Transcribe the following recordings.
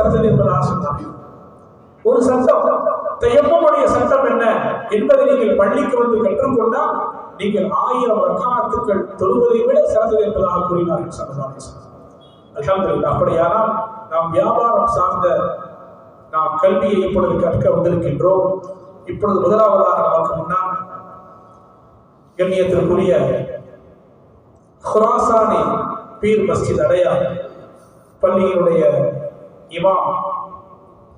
தொழுவதை விட சிறந்தது சொன்னாங்க ஒரு சட்டம் தெய்வமுடைய சட்டம் என்ன என்பதை நீங்கள் பள்ளிக்கு வந்து கற்றுக்கொண்டால் நீங்கள் ஆயிரம் ரக்காத்துக்கள் தொழுவதை விட சிறந்தது என்பதாக கூறினார்கள் சரதாரி அப்படியானால் நாம் வியாபாரம் சார்ந்த நாம் கல்வியை இப்பொழுது கற்க வந்திருக்கின்றோம். இப்பொழுது முதலாவதாக நமக்கு முன்னால் கண்ணியத்திற்குரிய ஹுராசானி பீர் மஸ்ஜித் அடையா பள்ளியினுடைய இமாம்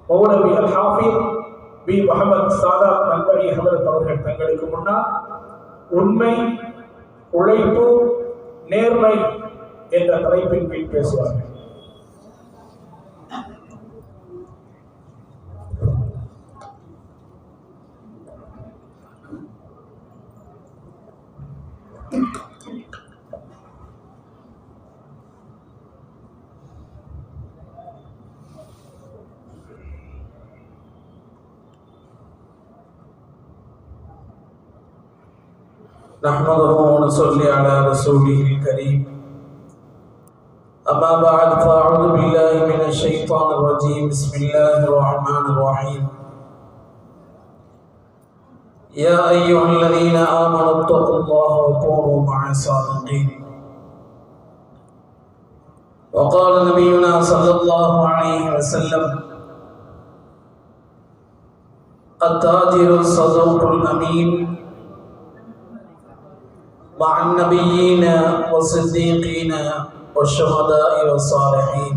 மௌலவி அல் ஹாஃபித் பி. முகமது சாதா நண்பரி அகமது அவர்கள் தங்களுக்கு முன்னால் உண்மை உழைப்பு நேர்மை என்ற தலைப்பின் கீழ் பேசுவார்கள். نحمده ونصلي على رسوله الكريم. أما بعد فأعوذ بالله من الشيطان الرجيم. بسم الله الرحمن الرحيم. يا أيها الذين آمنوا اتقوا الله وكونوا مع الصادقين وقال نبينا صلى الله عليه وسلم التاجر الصدوق الأمين مع النبيين والصديقين والشهداء والصالحين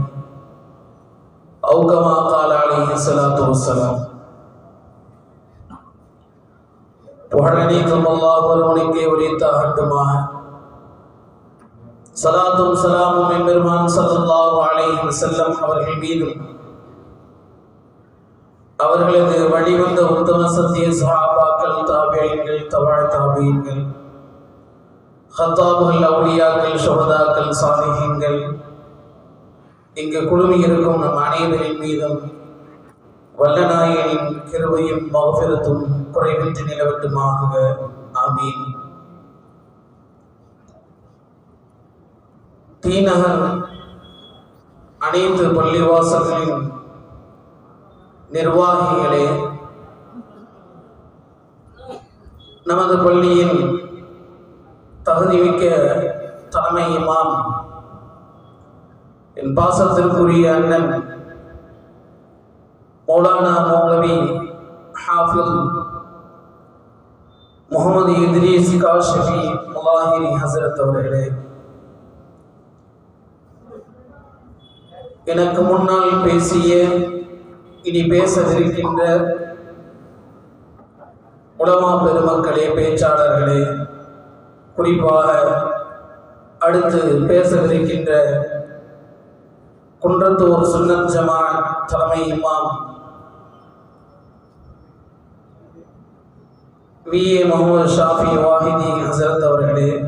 أو كما قال عليه الصلاة والسلام புகழனைக்கும் அல்லாஹ் ஒருவனுக்கே உரித்தாகட்டுமாக சலாத்தும் சலாமும் எம்பெருமான் ஸல்லல்லாஹு அலைஹி வஸல்லம் அவர்கள் மீதும் அவர்களது வழிவந்த உத்தம சத்திய சஹாபாக்கள் தாபியங்கள் தவாழ் தாபியங்கள் ஹத்தாபுகள் அவுளியாக்கள் சுகதாக்கள் சாதிகங்கள் இங்கு குழுமி இருக்கும் நம் அனைவரின் மீதும் வல்லநாயனின் கிருவையும் மகபிரத்தும் குறைவின்றி நிலவட்டுமாக ஆமீன். தீநகர் அனைத்து பள்ளிவாசல்களின் நிர்வாகிகளே நமது பள்ளியின் தகுதிமிக்க தலைமை இமாம். என் பாசத்திற்குரிய அண்ணன் மௌலானா மௌலவி ஹாஃபில் முகமது இத்ரீஸ் காஷிஃபி முலாஹிரி ஹசரத் அவர்களே. எனக்கு முன்னால் பேசிய இனி பேசவிருக்கின்ற உலமா பெருமக்களே பேச்சாளர்களே குறிப்பாக அடுத்து பேசவிருக்கின்ற குன்றத்தூர் சுன்னத் ஜமா தலைமை இமாம் வி. ஏ. முகமது ஷாஃபி வாஹிதி ஹசரத் அவர்களே.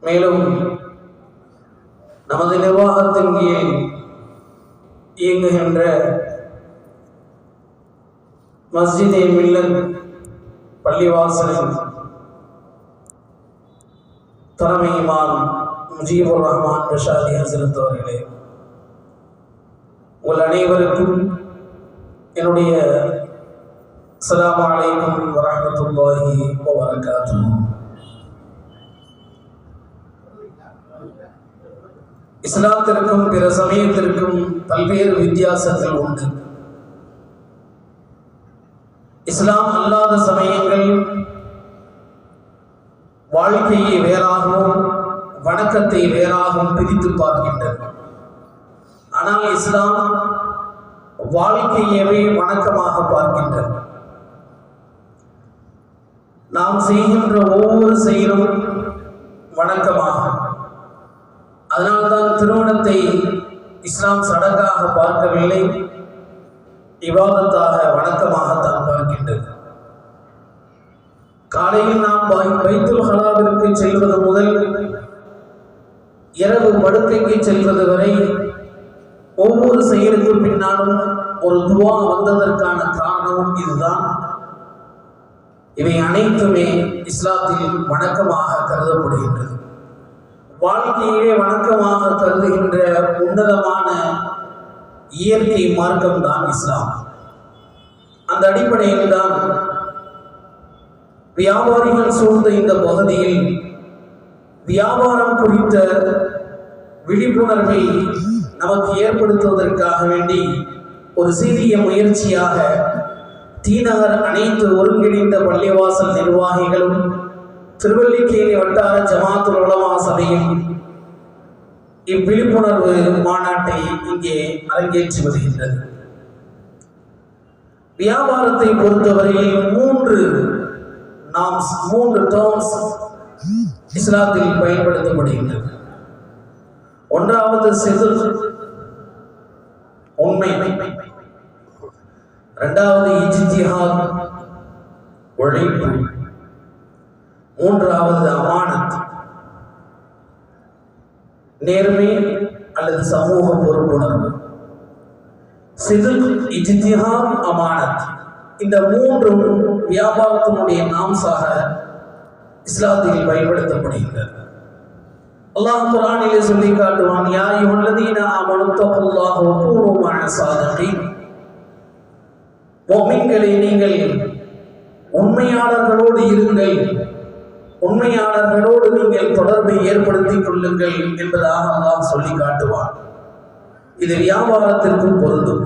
மேலும் நமது நிர்வாகத்தின் கீழ் இயங்குகின்ற மஸ்ஜிதே மில்லன் பள்ளிவாசலில் தலைமையுமான் முஜீபுர் ரஹ்மான் ரஷாதி ஹசரத் அவர்களே உங்கள் அனைவருக்கும் என்னுடைய அஸ்ஸலாமு அலைக்கும் வரஹ்மத்துல்லாஹி வபரகாத்துஹு. இஸ்லாத்திற்கும் பிற சமயத்திற்கும் பல்வேறு வித்தியாசங்கள் உண்டு. இஸ்லாம் அல்லாத சமயங்கள் வாழ்க்கையை வேறாகவும் வணக்கத்தை வேறாகவும் பிரித்து பார்க்கின்றது ஆனால் இஸ்லாம் வாழ்க்கையவே வணக்கமாக பார்க்கின்றது நாம் செய்கின்ற ஒவ்வொரு செயலும் வணக்கமாகும் அதனால்தான் திருமணத்தை இஸ்லாம் சடங்காக பார்க்கவில்லை. இவாதத்தாக வணக்கமாகத்தான் பார்க்கின்றது காலையில் நாம் வைத்துல் ஹலாவிற்கு செல்வது முதல் இரவு படுக்கைக்கு செல்வது வரை ஒவ்வொரு செயலுக்கு பின்னாலும் ஒரு துவா வந்ததற்கான காரணமும் இதுதான். இவை அனைத்துமே இஸ்லாத்தில் வணக்கமாக கருதப்படுகின்றது. வாழ்க்கையிலே வணக்கமாக கருதுகின்ற உன்னதமான இயற்கை மார்க்கம் தான் இஸ்லாம். அந்த அடிப்படையில் தான் வியாபாரிகள் சூழ்ந்த இந்த பகுதியில் வியாபாரம் குறித்த விழிப்புணர்வை நமக்கு ஏற்படுத்துவதற்காக வேண்டி ஒரு சிறிய முயற்சியாக தீநகர் அனைத்து ஒருங்கிணைந்த பள்ளிவாசல் நிர்வாகிகளும் திருவல்லிக்கேணி வட்டார ஜமாத்து உலமா சபையும் இவ்விழிப்புணர்வு மாநாட்டை இங்கே அரங்கேற்றி வருகின்றது. வியாபாரத்தை பொறுத்தவரையில் மூன்று நாம் மூன்று டேர்ம்ஸ் இஸ்லாத்தில் பயன்படுத்தப்படுகின்றது. ஒன்றாவது செதில் உண்மை. இரண்டாவது இஜித்திஹாத் உழைப்பு மூன்றாவது அமானத். நேர்மை அல்லது சமூக பொறுப்புணர்வு. சிதில் இஜித்திஹாம் அமானத். இந்த மூன்றும் வியாபாரத்தினுடைய நாம்சாக இஸ்லாத்தில் பயன்படுத்தப்படுகின்றது அல்லாஹ் குரானிலே சொல்லி காட்டுவான் யாய் அய்யுஹல்லதீன ஆமனு தக்குல்லாஹ பூர்வமான சாதனை மஅ நீங்கள் உண்மையாளர்களோடு இருங்கள். உண்மையாளர்களோடு நீங்கள் தொடர்பை ஏற்படுத்திக் கொள்ளுங்கள் என்பதாக அல்லாஹ் சொல்லி காட்டுவான். இது வியாபாரத்திற்கும் பொருந்தும்.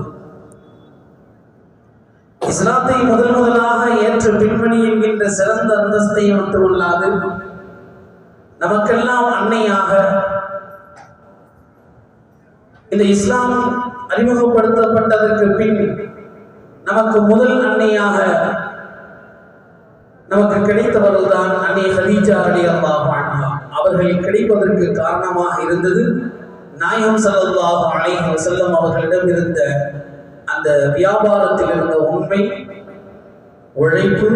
இஸ்லாத்தை முதல் முதலாக ஏற்ற பின்பணி என்கின்ற சிறந்த அந்தஸ்தை மட்டுமல்லாது நமக்கெல்லாம் அன்னையாக இந்த இஸ்லாம் அறிமுகப்படுத்தப்பட்டதற்கு பின் நமக்கு முதல் அன்னையாக நமக்கு கிடைத்தவர்கள்தான் அன்னை ஹதீஜா அலி அல்லாஹ் அவர்கள் கிடைப்பதற்கு காரணமாக இருந்தது நாயம் சல்லாஹ் அலைஹி வசல்லம் அவர்களிடம் இருந்த அந்த வியாபாரத்தில் இருந்த உண்மை உழைப்பு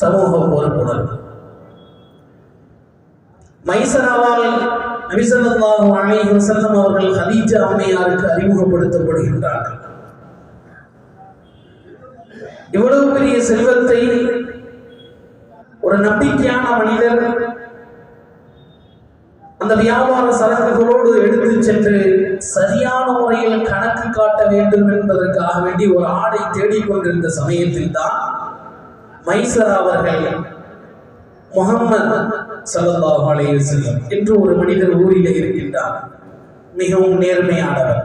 சமூக பொறுப்புணர்வு. மைசராவால் நபிசல்லாஹு அலைஹி வசல்லம் அவர்கள் ஹதீஜா அம்மையாருக்கு அறிமுகப்படுத்தப்படுகின்றார்கள். இவ்வளவு பெரிய செல்வத்தை ஒரு நம்பிக்கையான மனிதர் அந்த வியாபார சரக்குகளோடு எடுத்து சென்று சரியான முறையில் கணக்கு காட்ட வேண்டும் என்பதற்காக வேண்டி ஒரு ஆடை தேடிக்கொண்டிருந்த சமயத்தில் தான் மைசர் அவர்கள் முகம்மது சல்லாஹ் அலைஹி வஸல்லம் என்று ஒரு மனிதர் ஊரில் இருக்கின்றார். மிகவும் நேர்மையானவர்.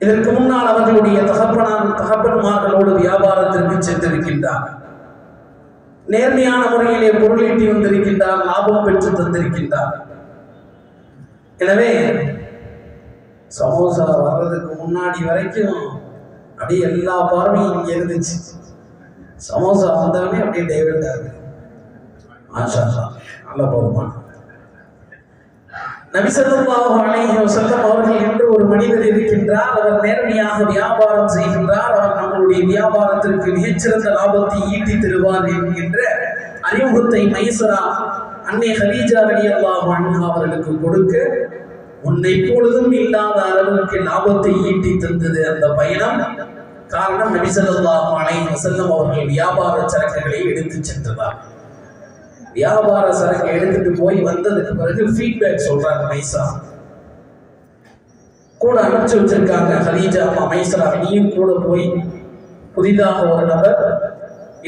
இதற்கு முன்னால் அவர்களுடைய தகப்பனார் தகப்பன்மார்களோடு வியாபாரத்திற்கு சென்றிருக்கின்றார்கள் நேர்மையான முறையிலே பொருள் ஈட்டி வந்திருக்கின்றார் லாபம் பெற்று தந்திருக்கின்றார். எனவே சமோசா வர்றதுக்கு முன்னாடி வரைக்கும் அப்படியே எல்லா பார்வையும் இங்க இருந்துச்சு. சமோசா வந்தவனே அப்படியே டேவிட் ஆகுது மாஷா நல்ல பகுமான் நபிசல்லாஹு அலைஹி வஸல்லம் அவர்கள் என்று ஒரு மனிதர் இருக்கின்றார் அவர் நேர்மையாக வியாபாரம் செய்கின்றார் அவர் நம்மளுடைய வியாபாரத்திற்கு மிகச்சிறந்த லாபத்தை ஈட்டி தருவார் என்கின்ற அறிமுகத்தை மைசரா அன்னை ஹலீஜா அலி அன்ஹா அவர்களுக்கு கொடுக்க உன்னை பொழுதும் இல்லாத அளவுக்கு லாபத்தை ஈட்டி தந்தது அந்த பயணம். காரணம் நபிசல்லாஹு அலைஹி வசல்லம் அவர்கள் வியாபார சரக்குகளை எடுத்து சென்றதார் வியாபார சரக்கு எடுத்துட்டு போய் வந்ததுக்கு பிறகு ஃபீட்பேக் சொல்றாங்க மைசா கூட அனுப்பிச்சு வச்சிருக்காங்க ஹலீஜா மைசரா நீயும் கூட போய் புதிதாக ஒரு நபர்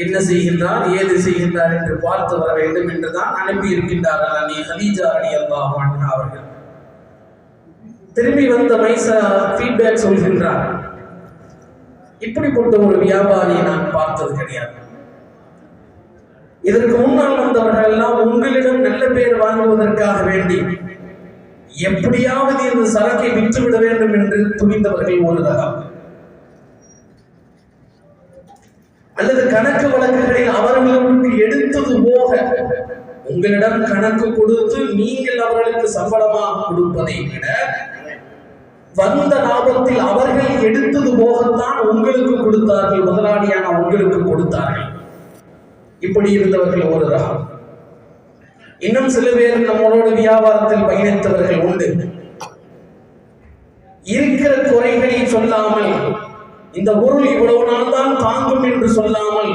என்ன செய்கின்றார் ஏது செய்கின்றார் என்று பார்த்து வர வேண்டும் என்றுதான் அனுப்பி இருக்கின்றார்கள் அன்னி ஹலீஜா அலி அல்லாஹ் அவர்கள். திரும்பி வந்த மைசா ஃபீட்பேக் சொல்கின்றார். இப்படிப்பட்ட ஒரு வியாபாரியை நான் பார்த்தது கிடையாது. இதற்கு முன்னால் வந்தவர்கள் எல்லாம் உங்களிடம் நல்ல பேர் வாங்குவதற்காக வேண்டி எப்படியாவது இந்த சரக்கை விற்றுவிட வேண்டும் என்று துணிந்தவர்கள் ஒரு ரகம். அல்லது கணக்கு வழக்குகளில் அவர்களுக்கு எடுத்தது போக உங்களிடம் கணக்கு கொடுத்து நீங்கள் அவர்களுக்கு சம்பளமாக கொடுப்பதை விட வந்த லாபத்தில் அவர்கள் எடுத்தது போகத்தான் உங்களுக்கு கொடுத்தார்கள் முதலாளியான உங்களுக்கு கொடுத்தார்கள். இப்படி இருந்தவர்கள் ஒரு ரகம் இன்னும் சில பேர் நம்மளோட வியாபாரத்தில் பயணித்தவர்கள் உண்டு. இருக்கிற குறைகளை சொல்லாமல் இந்த பொருள் இவ்வளவு நாள் தான் தாங்கும் என்று சொல்லாமல்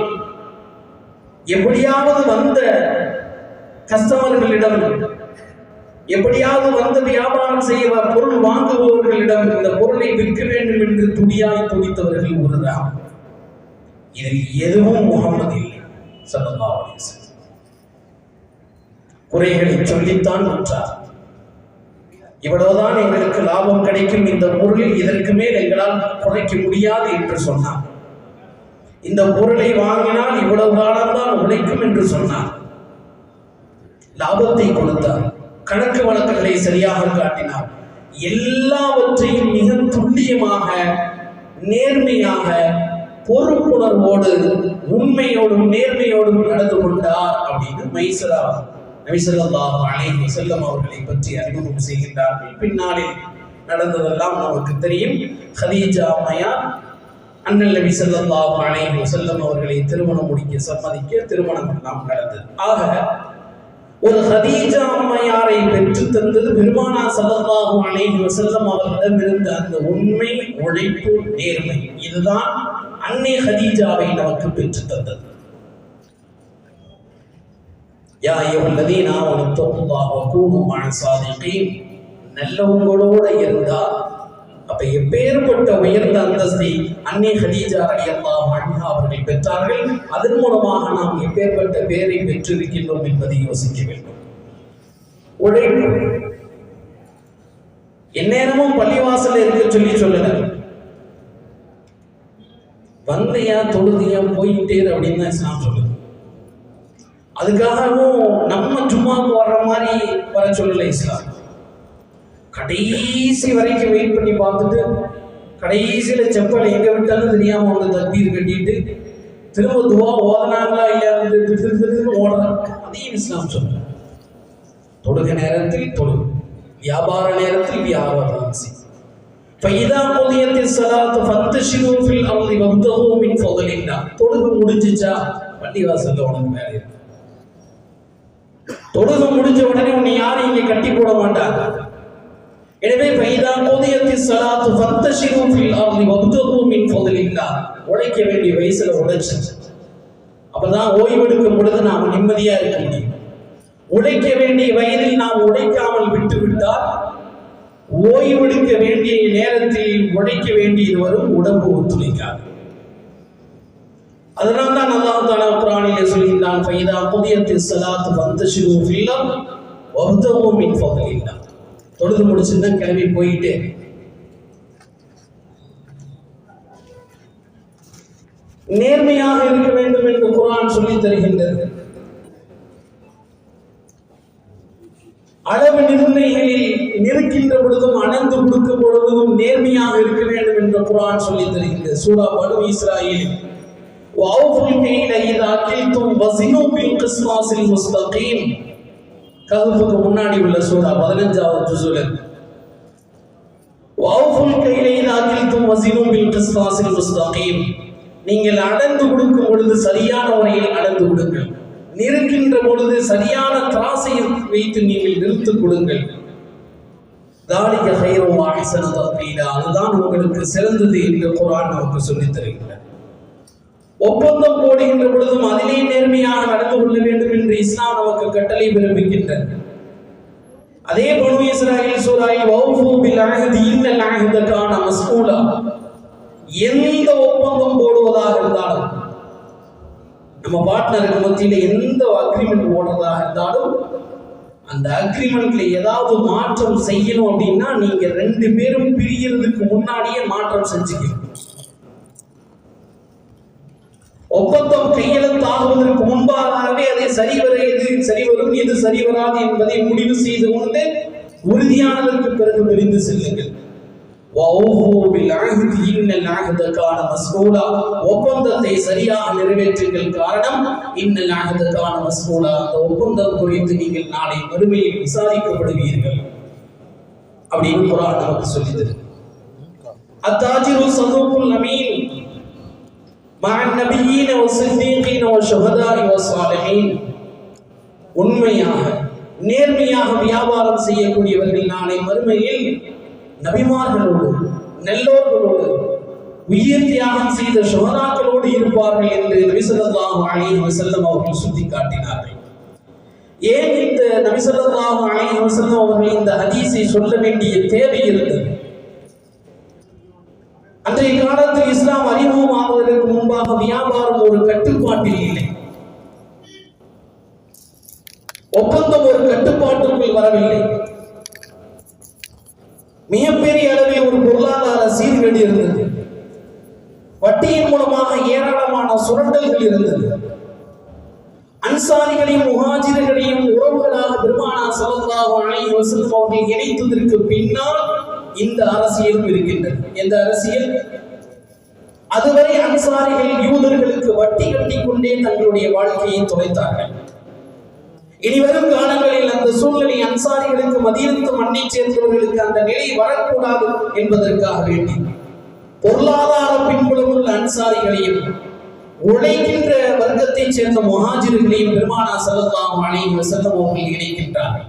எப்படியாவது வந்த கஸ்டமர்களிடம் எப்படியாவது வந்து வியாபாரம் செய்ய பொருள் வாங்குபவர்களிடம் இந்த பொருளை விற்க வேண்டும் என்று துடியாய் துடித்தவர்கள் ஒருதான் இதில் எதுவும் முகமது இல்லை ஸல்லல்லாஹு குறைகளை சொல்லித்தான் விற்றார் இவ்வளவுதான் எங்களுக்கு லாபம் கிடைக்கும். இந்த பொருளில் இதற்கு மேல் எங்களால் குறைக்க முடியாது என்று சொன்னார் இந்த பொருளை வாங்கினால் இவ்வளவு காலம்தான் உழைக்கும் என்று சொன்னார் லாபத்தை கொடுத்தார். கணக்கு வழக்குகளை சரியாக காட்டினார். எல்லாவற்றையும் மிக துல்லியமாக நேர்மையாக பொறுப்புணர்வோடு உண்மையோடும் நேர்மையோடும் நடந்து கொண்டார் அப்படின்னு மைசராகும் நபிசல்லாஹு அலைஹி செல்லம் அவர்களை பற்றி அறிமுகம் செய்கின்றார்கள் பின்னாளில் நடந்ததெல்லாம் நமக்கு தெரியும். ஹதீஜா அம்மையார் அண்ணல் நபி ஸல்லல்லாஹு அலைஹி செல்லம் அவர்களை திருமணம் முடிக்க சம்மதிக்க திருமணம் எல்லாம் நடந்தது. ஆக ஒரு ஹதீஜா அம்மையாரை பெற்று தந்தது பெருமானா ஸல்லல்லாஹு அலைஹி வஸல்லம் அவர்களிடம் இருந்த அந்த உண்மை உழைப்பு நேர்மை இதுதான் அன்னை ஹதீஜாவை நமக்கு பெற்று தந்தது. யா அய்யுஹல்லதீன ஆமனு தக்குல்லாஹ வகூனு மஅ ஸாதிகீன் நல்லவங்களோட இருந்தா அப்ப எப்பேற்பட்ட உயர்ந்த அந்தஸ்தை அன்னை ஹதீஜா அலி அல்லா மன்ஹா அவர்கள் பெற்றார்கள். அதன் மூலமாக நாம் எப்பேற்பட்ட பேரை பெற்றிருக்கின்றோம் என்பதை யோசிக்க வேண்டும். உழைப்பு எந்நேரமும் பள்ளிவாசல் இருக்க சொல்லி சொல்லுங்க வந்தையா தொழுதியா போயிட்டே அப்படின்னு தான் இஸ்லாம் அதுக்காகவும் நம்ம ஜும்மாவுக்கு வர்ற மாதிரி வர சொல்லலை இஸ்லாம் கடைசி வரைக்கும் வெயிட் பண்ணி பார்த்துட்டு கடைசியில செப்பல் எங்க விட்டாலும் தெரியாம வந்து தப்பீர் கட்டிட்டு திரும்ப துவா ஓதனாங்களா இல்லையா வந்து திரு திரு திருன்னு ஓடுறாங்க அதையும் இஸ்லாம் சொல்ல தொழுக நேரத்தில் தொழுகு வியாபார நேரத்தில் வியாபாரம் செய் فإذا قضيت الصلاة فانتشروا في الأرض وابتغوا من فضل الله தொழுகு முடிஞ்சுச்சா பள்ளிவாசல்ல உனக்கு வேலை இருக்கு தொழுகு முடிஞ்ச உடனே உன்னை யாரும் இங்கே கட்டி போட மாட்டாங்க எனவே பைதா கோதியத்தி சலாத்து பத்த ஃபில் அர்தி வப்தகு மின் ஃபضலில்லாஹ் உழைக்க வேண்டிய வயசுல உழைச்சு. அப்பதான் ஓய்வெடுக்கும் பொழுது நாம் நிம்மதியா இருக்க முடியும். உழைக்க வேண்டிய வயதில் நாம் உழைக்காமல் விட்டு விட்டால் ஓய்வெடுக்க வேண்டிய நேரத்தில் உழைக்க வேண்டியது வரும் உடம்பு ஒத்துழைக்காது. அதனால தான் அல்லாஹ் தாலா குர்ஆனிலே சொல்கின்றான் ஃபைதா குதியத்தி ஸலாத்து வந்த ஃபில் அர்தி வப்தகு மின் ஃபضலில்லாஹ் தொழுது முடிச்சுன்னா கிளம்பி போயிட்டு. நேர்மையாக இருக்க வேண்டும் என்று குரான் சொல்லி தருகின்றது. அளவு நிர்ணயங்களில் நிற்கின்ற பொழுதும் அணந்து கொடுக்கும் பொழுதும் நேர்மையாக இருக்க வேண்டும் என்று குரான் சொல்லி தருகின்றது. சூடா பனு இஸ்ராயில் وَأَوْفُوا الْكَيْلَ إِذَا كِلْتُمْ وَزِنُوا بِالْقِسْطَاسِ الْمُسْتَقِيمِ கஹஃபுக்கு முன்னாடி உள்ள சூரா பதினஞ்சாவது ஜுசுல வௌஃபுல் கைலை தாக்கில்தும் வசினும் பில் கிஸ்தாஸில் முஸ்தகீம் நீங்கள் அடர்ந்து கொடுக்கும் பொழுது சரியான முறையில் அடர்ந்து கொடுங்கள் நிறுக்கின்ற பொழுது சரியான திராசை வைத்து நீங்கள் நிறுத்து கொடுங்கள் தாலிக ஹைரும் அஹ்சன தஃபீலா அதுதான் உங்களுக்கு சிறந்தது என்று குர்ஆன் நமக்கு சொல்லித் தருகிறது ஒப்பந்தம் போடுகின்ற பொழுதும் அதிலே நேர்மையாக நடந்து கொள்ள வேண்டும் என்று இஸ்லாம் நமக்கு கட்டளை பிறப்பிக்கின்றது. அதே பனு இஸ்ராயில் சூராயில் வௌஃபு பில் அஹதி இன்னல் அஹத மஸ்கூலா. எந்த ஒப்பந்தம் போடுவதாக இருந்தாலும் நம்ம பார்ட்னருக்கு மத்தியில் எந்த அக்ரிமெண்ட் போடுறதாக இருந்தாலும் அந்த அக்ரிமெண்ட்ல ஏதாவது மாற்றம் செய்யணும் அப்படின்னா நீங்க ரெண்டு பேரும் பிரியறதுக்கு முன்னாடியே மாற்றம் செஞ்சுக்கணும். ஒப்பந்தம் கையெழுத்தாகுவதற்கு முன்பாகவே அதை சரிவர எது? சரிவரும் எது சரிவராது என்பதை முடிவு செய்து கொண்டு உறுதியானதற்கு பிறகு விரிந்து செல்லுங்கள். ஒப்பந்தத்தை சரியாக நிறைவேற்றுங்கள் காரணம் இன்னல் ஆகதக்கான மஸ்கூலா. அந்த ஒப்பந்தம் குறித்து நீங்கள் நாளை வறுமையில் விசாரிக்கப்படுவீர்கள். அப்படின்னு குரான் நமக்கு சொல்லித்தது அத்தாஜிரு சதுப்புல் அமீன். مع النبيين والصديقين والشهداء والصالحين உண்மையாக நேர்மையாக வியாபாரம் செய்யக்கூடியவர்கள் நாளை மறுமையில் நபிமார்களோடு நல்லோர்களோடு உயிர் தியாகம் செய்த சுகதாக்களோடு இருப்பார்கள் என்று நபிசல்லாஹு அலைஹி வஸல்லம் அவர்கள் சுட்டி காட்டினார்கள் ஏன் இந்த நபிசல்லாஹு அலைஹி வஸல்லம் அவர்கள் இந்த ஹதீஸை சொல்ல வேண்டிய தேவை இருந்தது அன்றைய காலத்தில் இஸ்லாம் அறிமுகமாவதற்கு முன்பாக வியாபாரம் ஒரு கட்டுப்பாட்டில் இல்லை. ஒப்பந்தம் ஒரு கட்டுப்பாட்டுக்குள் வரவில்லை. மிகப்பெரிய அளவில் ஒரு பொருளாதார சீர்கேடு இருந்தது. வட்டியின் மூலமாக ஏராளமான சுரண்டல்கள் இருந்தது. அன்சாரிகளையும் முகாஜிர்களையும் உறவுகளாக பெருமானா ஸல்லல்லாஹு அணை வஸல்லம் அவர்கள் இணைத்ததற்கு பின்னால் இந்த அரசியலும் இருக்கின்றது. எந்த அரசியல்? அதுவரை அன்சாரிகள் யூதர்களுக்கு வட்டி கட்டி கொண்டே தங்களுடைய வாழ்க்கையை தொலைத்தார்கள். இனி வரும் காலங்களில் அந்த சூழ்நிலை அன்சாரிகளுக்கு மதியத்து மண்ணை சேர்ந்தவர்களுக்கு அந்த நிலை வரக்கூடாது என்பதற்காக வேண்டி பொருளாதார பின்புலமுள்ள அன்சாரிகளையும் உழைக்கின்ற வர்க்கத்தைச் சேர்ந்த முஹாஜிர்களையும் பெருமானா ஸல்லல்லாஹு அலைஹி வஸல்லம் இணைக்கின்றார்கள்.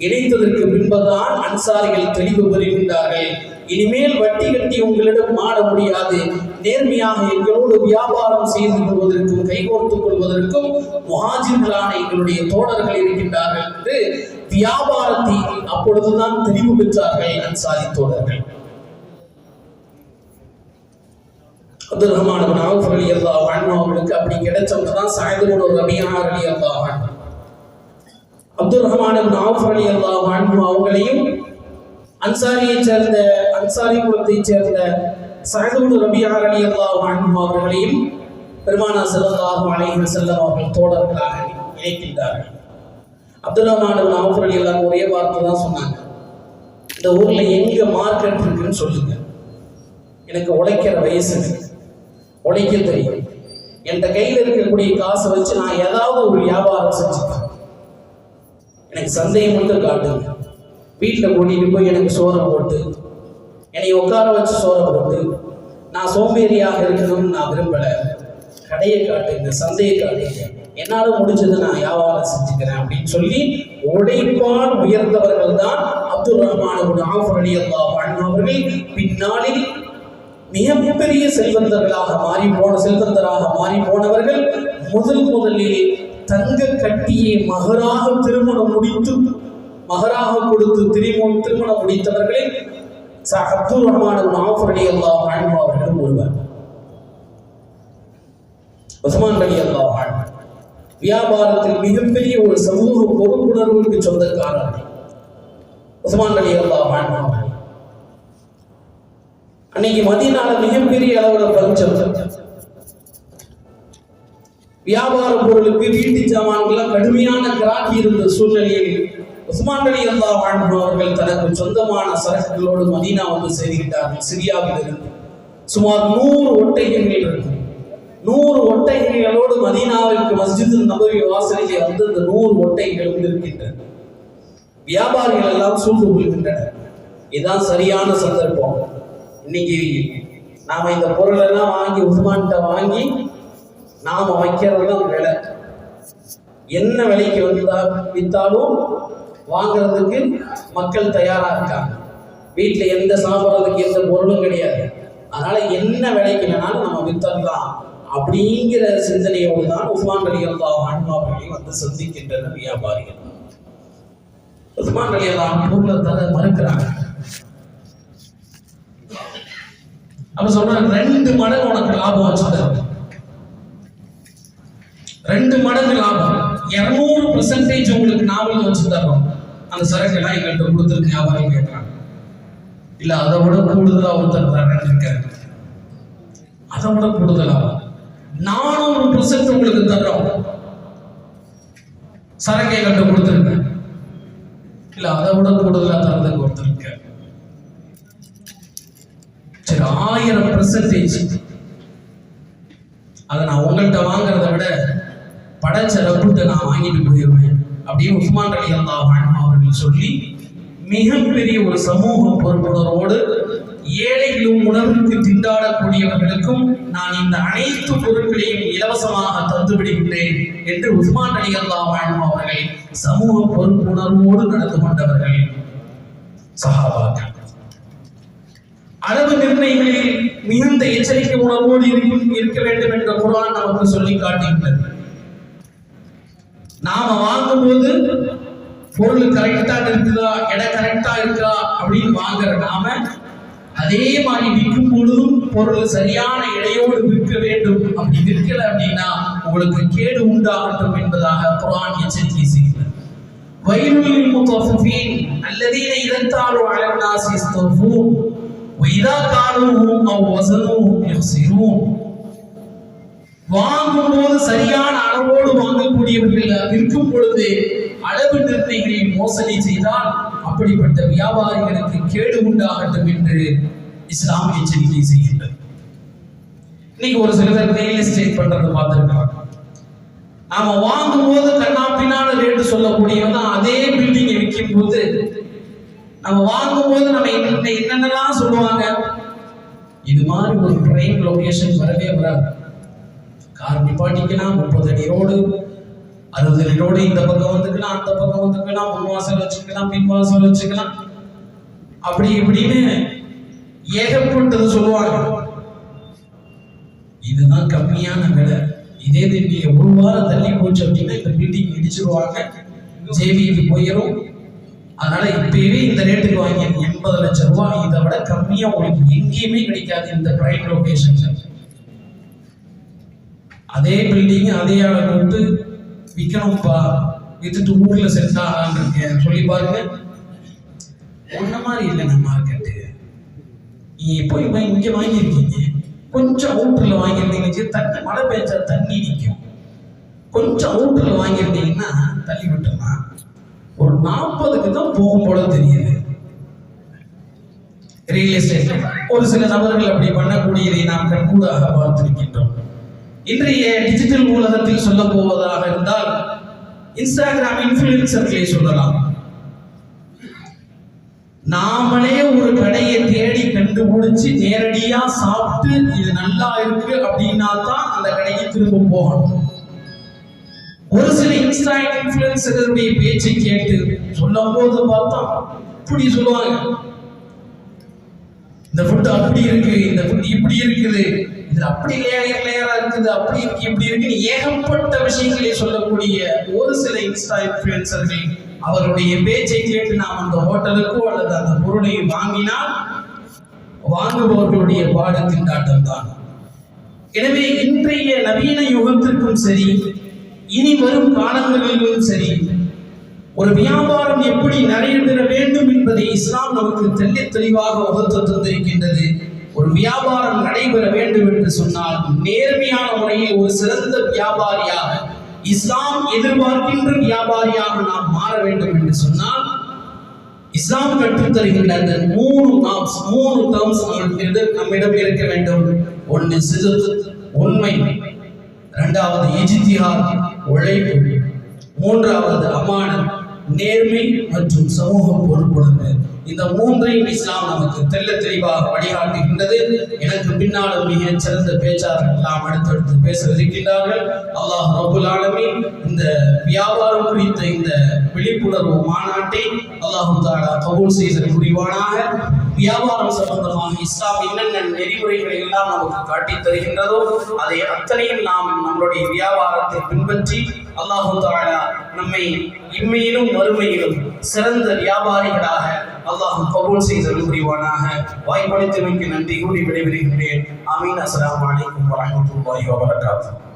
இணைத்ததற்கு பின்புதான் அன்சாரிகள் தெளிவு பெறுகின்றார்கள் இனிமேல் வட்டி கட்டி உங்களிடம் மாட முடியாது. நேர்மையாக எங்களோடு வியாபாரம் செய்து கொள்வதற்கும் கைகோர்த்துக் கொள்வதற்கும் முஹாஜிர்களான எங்களுடைய தோழர்கள் இருக்கின்றார்கள் என்று வியாபாரத்தை அப்பொழுதுதான் தெளிவு பெற்றார்கள் அன்சாரி தோழர்கள். அப்துல் ரஹ்மான் பின் அவுஃப் ரலியல்லாஹு அவர்களுக்கு அப்படி கிடைச்சவங்க தான் சயது பின் ரபியா ரலியல்லாஹு அன்ஹு. அப்துல் ரஹ்மான் பின் அவுஃப் ரலியல்லாஹு அன்ஹு அவங்களையும் அன்சாரியைச் சேர்ந்த அன்சாரி குலத்தைச் சேர்ந்த சயது ரபியார் அலி அல்லா அன்ஹு அவர்களையும் பெருமானா ஸல்லல்லாஹு அலைஹி வஸல்லம் அவர்கள் தோழர்களாக இணைக்கின்றார்கள். அப்துல் ரஹ்மான் பின் அலி அல்லா ஒரே வார்த்தை தான் சொன்னாங்க. இந்த ஊர்ல எங்க மார்க்கெட் இருக்குன்னு சொல்லுங்க. எனக்கு உழைக்கிற வயசு உழைக்க தெரியும். என்கிட்ட கையில் இருக்கக்கூடிய காசை வச்சு நான் ஏதாவது ஒரு வியாபாரம் செஞ்சுப்பேன். எனக்கு சந்தேகம் மட்டும் காட்டுங்க வீட்டில் கூட்டிட்டு போய் எனக்கு சோரம் போட்டு என்னை உட்கார வச்சு சோறை போட்டு நான் சோம்பேறியாக இருக்கணும்னு நான் விரும்பலை. கடையை காட்டுங்க சந்தையை காட்டுங்க என்னால் முடிஞ்சதை நான் வியாபாரம் செஞ்சுக்கிறேன் அப்படின்னு சொல்லி உழைப்பால் உயர்ந்தவர்கள் தான் அப்துல் ரஹ்மான் ஆஃபரணி அலி அல்லாஹ் அவர்கள். பின்னாளில் மிகப்பெரிய செல்வந்தர்களாக மாறி போன செல்வந்தராக மாறி போனவர்கள் முதல் முதலில் தங்க கட்டியை மகராக திருமணம் முடித்து மகராக கொடுத்து திருமணம் திருமணம் முடித்தவர்களே ச- Abdul Rahman Auf Ali Allah அவர்களும் ஒருவர். உஸ்மான் அலி அல்லா வியாபாரத்தில் மிகப்பெரிய ஒரு சமூக பொறுப்புணர்வுக்கு சொந்தக்காரர்கள் உஸ்மான் அலி அல்லா அவர்கள். அன்னைக்கு மதியனால மிகப்பெரிய அளவுல பஞ்சம். வியாபார பொருளுக்கு வீட்டு சாமான்கள்லாம் கடுமையான கிராக்கி இருந்த சூழ்நிலையில் உஸ்மான் அலி அல்லா அவர்கள் தனக்கு சொந்தமான சரக்குகளோடு மதீனா வந்து செய்துகிட்டார்கள் சிரியாவில் இருந்து. சுமார் நூறு ஒட்டகைகள் இருக்கும் நூறு ஒட்டகைகளோடு மதீனாவிற்கு மஸ்ஜித் நபவி வாசலிலே வந்து இந்த நூறு ஒட்டகைகளும் இருக்கின்றன. வியாபாரிகள் எல்லாம் சூழ்ந்து கொள்கின்றனர். இதுதான் சரியான சந்தர்ப்பம். இன்னைக்கு நாம இந்த பொருளெல்லாம் வாங்கி உஸ்மான்கிட்ட வாங்கி நாம வைக்கிறது தான் விலை. என்ன விலைக்கு வந்தா வித்தாலும் வாங்குறதுக்கு மக்கள் தயாரா இருக்காங்க. வீட்டில் எந்த சாப்பிட்றதுக்கு எந்த பொருளும் கிடையாது. அதனால என்ன விலைக்கு வேணாலும் நம்ம வித்தரலாம் அப்படிங்கிற சிந்தனையோடு தான் உஸ்மான் அலி அல்லா ஆன்மாவர்களை வந்து சந்திக்கின்றனர் வியாபாரிகள். உஸ்மான் அலி அல்லா ஊர்ல தர மறுக்கிறாங்க. அப்ப சொல்றாங்க ரெண்டு மடங்கு உனக்கு லாபம் வச்சுட்டாரு ரெண்டு மடங்கு லாபம். இரநூறு பெர்சன்டேஜ் உங்களுக்கு நாவல் வச்சு தர்றோம் அந்த சரக்கு எல்லாம் எங்கள்கிட்ட கொடுத்துருக்கு வியாபாரம் கேட்கறாங்க. இல்ல அதை விட கூடுதலா ஒருத்தர் தரேன்னு இருக்காரு அதை விட கூடுதலா? நானூறு பெர்சன்ட் உங்களுக்கு தர்றோம். சரக்கு எங்கள்கிட்ட கொடுத்துருங்க இல்ல அதை விட கூடுதலா தரதுக்கு ஒருத்தர் இருக்காரு. சரி ஆயிரம் பெர்சன்டேஜ் அதை நான் உங்கள்கிட்ட வாங்குறத விட படைச்ச ரப்புட்ட நான் வாங்கிட்டு போயிடுவேன் அப்படின்னு உஸ்மான் அலி அல்லாஹ் அவர்கள் சொல்லி மிகப்பெரிய ஒரு சமூக பொறுப்புணர்வோடு ஏழைகளும் உணவுக்கு திண்டாடக்கூடியவர்களுக்கும் நான் இந்த அனைத்து பொருட்களையும் இலவசமாக தந்துவிடுகின்றேன் என்று உஸ்மான் அலி அல்லா அவர்கள் சமூக பொறுப்புணர்வோடு நடந்து கொண்டவர்கள் சகாபாக்கள் அளவு நிர்ணயங்களில் மிகுந்த எச்சரிக்கை உணர்வோடு இருக்க வேண்டும் என்ற குரான் நமக்கு சொல்லி காட்டியுள்ளது. நாம வாங்கும்போது பொருள் கரெக்டா இருக்குதா எடை கரெக்டா இருக்கா அப்படின்னு வாங்குற நாம அதே மாதிரி விற்கும் பொழுதும் பொருள் சரியான எடையோடு விற்க வேண்டும் அப்படி விற்கல அப்படின்னா உங்களுக்கு கேடு உண்டாகட்டும் என்பதாக குரான் எச்சரிக்கை செய்கிறது வயலுள் المطففين الذين إذا اكتالوا على الناس يستوفون وإذا كالوهم أو وزنوهم يخسرون வாங்கும் போது சரியான அளவோடு வாங்கக்கூடியவர்கள் விற்கும் பொழுது அளவு நிர்ணயங்களில் மோசடி செய்தால் அப்படிப்பட்ட வியாபாரிகளுக்கு கேடு உண்டாகட்டும் என்று இஸ்லாம் எச்சரிக்கை செய்கின்றது. இன்னைக்கு ஒரு சில பேர் ரியல் எஸ்டேட் பண்றதை பார்த்துருக்காங்க நாம வாங்கும் போது கண்ணா பின்னால ரேட்டு சொல்லக்கூடியவன் தான் அதே பில்டிங்கை விற்கும் போது நம்ம வாங்கும் போது நம்ம என்னென்னலாம் சொல்லுவாங்க? இது மாதிரி ஒரு பிரைம் லொகேஷன் வரவே வராது. கார் நிப்பாட்டிக்கலாம் முப்பது அடி ரோடு அறுபது அடி ரோடு இந்த பக்கம் வந்துக்கலாம் அந்த பக்கம் வந்துக்கலாம் முன் வாசல் வச்சுக்கலாம் பின் வாசல் வச்சுக்கலாம். அப்படி இப்படின்னு ஏகப்பட்டது சொல்லுவாங்க. இதுதான் கம்மியான விலை. இதே நீங்க ஒரு வாரம் தள்ளி போச்சு அப்படின்னா இந்த மீட்டிங் இடிச்சிருவாங்க. ஜேபிக்கு போயிடும் அதனால இப்பயே இந்த ரேட்டுக்கு வாங்கி எண்பது லட்சம் ரூபாய். இதை விட கம்மியா உங்களுக்கு எங்கேயுமே கிடைக்காது இந்த பிரைம் லொகேஷன்ல அதே பில்டிங் அதே ஆளை கூப்பிட்டு விற்கணும்ப்பா விற்றுட்டு ஊர்ல செட் ஆகலான்னு இருக்கேன். சொல்லி பாருங்க. ஒன்ன மாதிரி இல்லைங்க மார்க்கெட்டு நீ போய் இங்கே வாங்கியிருக்கீங்க. கொஞ்சம் அவுட்டரில் வாங்கியிருந்தீங்க தண்ணி மழை பெஞ்சா தண்ணி நிற்கும் கொஞ்சம் அவுட்டரில் வாங்கியிருந்தீங்கன்னா தள்ளி விட்டுலாம் ஒரு நாற்பதுக்கு தான் போகும் போல தெரியுது. ரியல் எஸ்டேட்ல ஒரு சில நபர்கள் அப்படி பண்ணக்கூடியதை நாம் கண்கூடாக பார்த்திருக்கின்றோம். இன்றைய டிஜிட்டல் உலகத்தில் சொல்ல போவதாக இருந்தால் இன்ஸ்டாகிராம் இன்ஃபுளுசர்களை சொல்லலாம். நாமளே ஒரு கடையை தேடி கண்டுபிடிச்சு நேரடியா சாப்பிட்டு இது நல்லா இருக்கு அப்படின்னா தான் அந்த கடைக்கு திரும்ப போகணும். ஒரு சில இன்ஸ்டா இன்ஃபுளுசர்களுடைய பேச்சை கேட்டு சொல்லும் போது பார்த்தா இப்படி சொல்லுவாங்க. இந்த ஃபுட் அப்படி இருக்கு இந்த ஃபுட் இப்படி இருக்குது இது அப்படி லேயர் லேயரா இருக்குது அப்படி இருக்கு இப்படி இருக்குன்னு ஏகப்பட்ட விஷயங்களை சொல்லக்கூடிய ஒரு சில இன்ஸ்டா இன்ஃபுளுசர்கள் அவருடைய பேச்சை கேட்டு நாம் அந்த ஹோட்டலுக்கோ அல்லது அந்த பொருளை வாங்கினால் வாங்குபவர்களுடைய பாடு திண்டாட்டம் தான். எனவே இன்றைய நவீன யுகத்திற்கும் சரி இனி வரும் காலங்களிலும் சரி ஒரு வியாபாரம் எப்படி நடைபெற வேண்டும் என்பதை இஸ்லாம் நமக்கு தெள்ள தெளிவாக வகுத்து தந்திருக்கின்றது. ஒரு வியாபாரம் நடைபெற வேண்டும் என்று சொன்னால் நேர்மையான முறையில் ஒரு சிறந்த வியாபாரியாக இஸ்லாம் எதிர்பார்க்கின்ற வியாபாரியாக நாம் மாற வேண்டும் என்று சொன்னால் இஸ்லாம் கற்றுத்தருகின்ற அந்த மூணு நாம்ஸ் மூணு டேர்ம்ஸ் நம்மிடம் நம்மிடம் இருக்க வேண்டும். ஒன்று சிறுத்து உண்மை. இரண்டாவது இஜித்திஹாத் உழைப்பு. மூன்றாவது அமானம் நேர்மை மற்றும் சமூக பொறுப்புணர்வு. இந்த மூன்றையும் இஸ்லாம் நமக்கு தெள்ள தெளிவாக வழிகாட்டுகின்றது. எனக்கு பின்னாலும் மிக சிறந்த பேச்சாளர்கள் நாம் அடுத்தடுத்து பேச இருக்கின்றார்கள் அல்லாஹ் ரபுல் ஆலமி இந்த வியாபாரம் குறித்த இந்த விழிப்புணர்வு மாநாட்டை அல்லாஹு தாலா கபூல் செய்தல் புரிவானாக. வியாபாரம் சம்பந்தமாக இஸ்லாம் என்னென்ன நெறிமுறைகளை எல்லாம் நமக்கு காட்டித் தருகின்றதோ அதை அத்தனையும் நாம் நம்மளுடைய வியாபாரத்தை பின்பற்றி அல்லாஹு தாலா நம்மை இம்மையிலும் மறுமையிலும் சிறந்த வியாபாரிகளாக அல்லாஹ் கபூல் செய்தல் புரிவானாக வாய்ப்பளித்தமைக்கு நன்றி கூறி விடைபெறுகின்றேன். அமீன் அஸ்லாம் வலைக்கம் வரமத்துல்லாஹி வபரகாத்துஹு